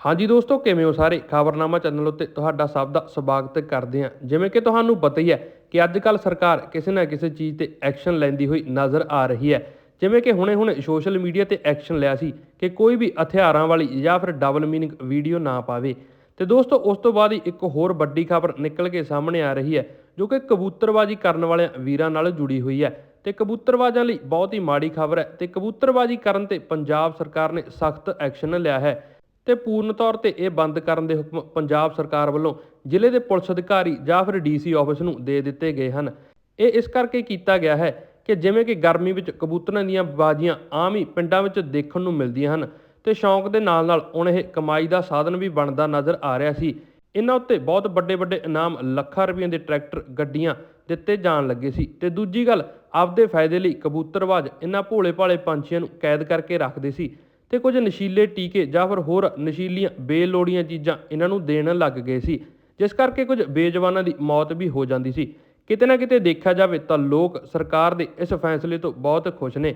ਹਾਂਜੀ ਦੋਸਤੋ, ਕਿਵੇਂ ਹੋ ਸਾਰੇ? ਖਬਰਨਾਮਾ ਚੈਨਲ ਉੱਤੇ ਤੁਹਾਡਾ ਸਭ ਦਾ ਸਵਾਗਤ ਕਰਦੇ ਹਾਂ। ਜਿਵੇਂ ਕਿ ਤੁਹਾਨੂੰ ਪਤਾ ਹੀ ਹੈ ਕਿ ਅੱਜ ਕੱਲ ਸਰਕਾਰ ਕਿਸੇ ਨਾ ਕਿਸੇ ਚੀਜ਼ ਤੇ ਐਕਸ਼ਨ ਲੈਂਦੀ ਹੋਈ ਨਜ਼ਰ ਆ ਰਹੀ ਹੈ। ਜਿਵੇਂ ਕਿ ਹੁਣੇ-ਹੁਣੇ ਸੋਸ਼ਲ ਮੀਡੀਆ ਤੇ ਐਕਸ਼ਨ ਲਿਆ ਸੀ ਕਿ ਕੋਈ ਵੀ ਹਥਿਆਰਾਂ ਵਾਲੀ ਜਾਂ ਫਿਰ ਡਬਲ ਮੀਨਿੰਗ ਵੀਡੀਓ ਨਾ ਪਾਵੇ। ਤੇ ਦੋਸਤੋ, ਉਸ ਤੋਂ ਬਾਅਦ ਹੀ ਇੱਕ ਹੋਰ ਵੱਡੀ ਖਬਰ ਨਿਕਲ ਕੇ ਸਾਹਮਣੇ ਆ ਰਹੀ ਹੈ, ਜੋ ਕਿ ਕਬੂਤਰਬਾਜੀ ਕਰਨ ਵਾਲਿਆਂ ਵੀਰਾਂ ਨਾਲ ਜੁੜੀ ਹੋਈ ਹੈ। ਤੇ ਕਬੂਤਰਬਾਜ਼ਾਂ ਲਈ ਬਹੁਤ ਹੀ ਮਾੜੀ ਖਬਰ ਹੈ ਤੇ ਕਬੂਤਰਬਾਜੀ ਕਰਨ ਤੇ ਪੰਜਾਬ ਸਰਕਾਰ ਨੇ ਸਖਤ ਐਕਸ਼ਨ ਲਿਆ ਹੈ। ਤੇ ਪੂਰਨ ਤੌਰ ਤੇ ਇਹ ਬੰਦ ਕਰਨ ਦੇ ਹੁਕਮ ਪੰਜਾਬ ਸਰਕਾਰ ਵੱਲੋਂ ਜ਼ਿਲ੍ਹੇ ਦੇ ਪੁਲਿਸ ਅਧਿਕਾਰੀ ਜਾਂ ਫਿਰ ਡੀਸੀ ਆਫਿਸ ਨੂੰ ਦੇ ਦਿੱਤੇ ਗਏ ਹਨ। ਇਹ ਇਸ ਕਰਕੇ ਕੀਤਾ ਗਿਆ ਹੈ ਕਿ ਜਿਵੇਂ ਕਿ ਗਰਮੀ ਵਿੱਚ ਕਬੂਤਰਾਂ ਦੀਆਂ ਬਾਜ਼ੀਆਂ ਆਮ ਹੀ ਪਿੰਡਾਂ ਵਿੱਚ ਦੇਖਣ ਨੂੰ ਮਿਲਦੀਆਂ ਹਨ ਤੇ ਸ਼ੌਂਕ ਦੇ ਨਾਲ ਨਾਲ ਹੁਣ ਇਹ ਕਮਾਈ ਦਾ ਸਾਧਨ ਵੀ ਬਣਦਾ ਨਜ਼ਰ ਆ ਰਿਹਾ ਸੀ। ਇਹਨਾਂ ਉੱਤੇ ਬਹੁਤ ਵੱਡੇ ਵੱਡੇ ਇਨਾਮ ਲੱਖਾਂ ਰੁਪਈਆਂ ਦੇ ਟਰੈਕਟਰ ਗੱਡੀਆਂ ਦਿੱਤੇ ਜਾਣ ਲੱਗੇ ਸੀ ਤੇ ਦੂਜੀ ਗੱਲ, ਆਪਦੇ ਫਾਇਦੇ ਲਈ ਕਬੂਤਰਬਾਜ਼ ਇਹਨਾਂ ਭੋਲੇ ਭਾਲੇ ਪੰਛੀਆਂ ਨੂੰ ਕੈਦ ਕਰਕੇ ਰੱਖਦੇ ਸੀ। ਤੇ ਕੁਝ ਨਸ਼ੀਲੇ ਟੀਕੇ ਜਾਂ ਫਿਰ ਹੋਰ ਨਸ਼ੀਲੀਆਂ ਬੇਲੋੜੀਆਂ ਚੀਜ਼ਾਂ ਇਹਨਾਂ ਨੂੰ ਦੇਣ ਲੱਗ ਗਏ ਸੀ। ਜਿਸ ਕਰਕੇ ਕੁਝ ਬੇਜਵਾਨਾਂ ਦੀ ਮੌਤ ਵੀ ਹੋ ਜਾਂਦੀ ਸੀ। ਕਿਤੇ ਨਾ ਕਿਤੇ ਦੇਖਿਆ ਜਾਵੇ ਤਾਂ ਲੋਕ ਸਰਕਾਰ ਦੇ ਇਸ ਫੈਸਲੇ ਤੋਂ ਬਹੁਤ ਖੁਸ਼ ਨੇ।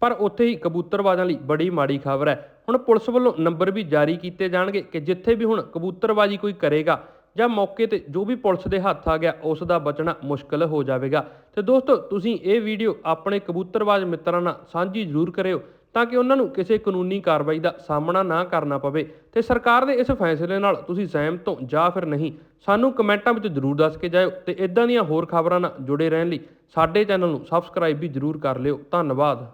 ਪਰ ਉੱਥੇ ਹੀ ਕਬੂਤਰਬਾਜ਼ਾਂ ਲਈ ਬੜੀ ਮਾੜੀ ਖਬਰ ਹੈ। ਹੁਣ ਪੁਲਿਸ ਵੱਲੋਂ ਨੰਬਰ ਵੀ ਜਾਰੀ ਕੀਤੇ ਜਾਣਗੇ ਕਿ ਜਿੱਥੇ ਵੀ ਹੁਣ ਕਬੂਤਰਬਾਜੀ ਕੋਈ ਕਰੇਗਾ ਜਾਂ ਮੌਕੇ ਤੇ ਜੋ ਵੀ ਪੁਲਿਸ ਦੇ ਹੱਥ ਆ ਗਿਆ, ਉਸ ਦਾ ਬਚਣਾ ਮੁਸ਼ਕਲ ਹੋ ਜਾਵੇਗਾ। ਤੇ ਦੋਸਤੋ, ਤੁਸੀਂ ਇਹ ਵੀਡੀਓ ਆਪਣੇ ਕਬੂਤਰਬਾਜ਼ ਮਿੱਤਰਾਂ ਨਾਲ ਸਾਂਝੀ ਜ਼ਰੂਰ ਕਰਿਓ। ਤਾਂ ਕਿ ਉਹਨਾਂ ਨੂੰ ਕਿਸੇ ਕਾਨੂੰਨੀ ਕਾਰਵਾਈ ਦਾ ਸਾਹਮਣਾ ਨਾ ਕਰਨਾ ਪਵੇ। ਤੇ ਸਰਕਾਰ ਦੇ ਇਸ ਫੈਸਲੇ ਨਾਲ ਤੁਸੀਂ ਸਹਿਮਤ ਹੋ ਜਾਂ ਫਿਰ ਨਹੀਂ, ਸਾਨੂੰ ਕਮੈਂਟਾਂ ਵਿੱਚ ਜ਼ਰੂਰ ਦੱਸ ਕੇ ਜਾਇਓ ਤੇ ਇਦਾਂ ਦੀਆਂ ਹੋਰ ਖਬਰਾਂ ਨਾਲ ਜੁੜੇ ਰਹਿਣ ਲਈ ਸਾਡੇ ਚੈਨਲ ਨੂੰ ਸਬਸਕ੍ਰਾਈਬ ਵੀ ਜ਼ਰੂਰ ਕਰ ਲਿਓ। ਧੰਨਵਾਦ।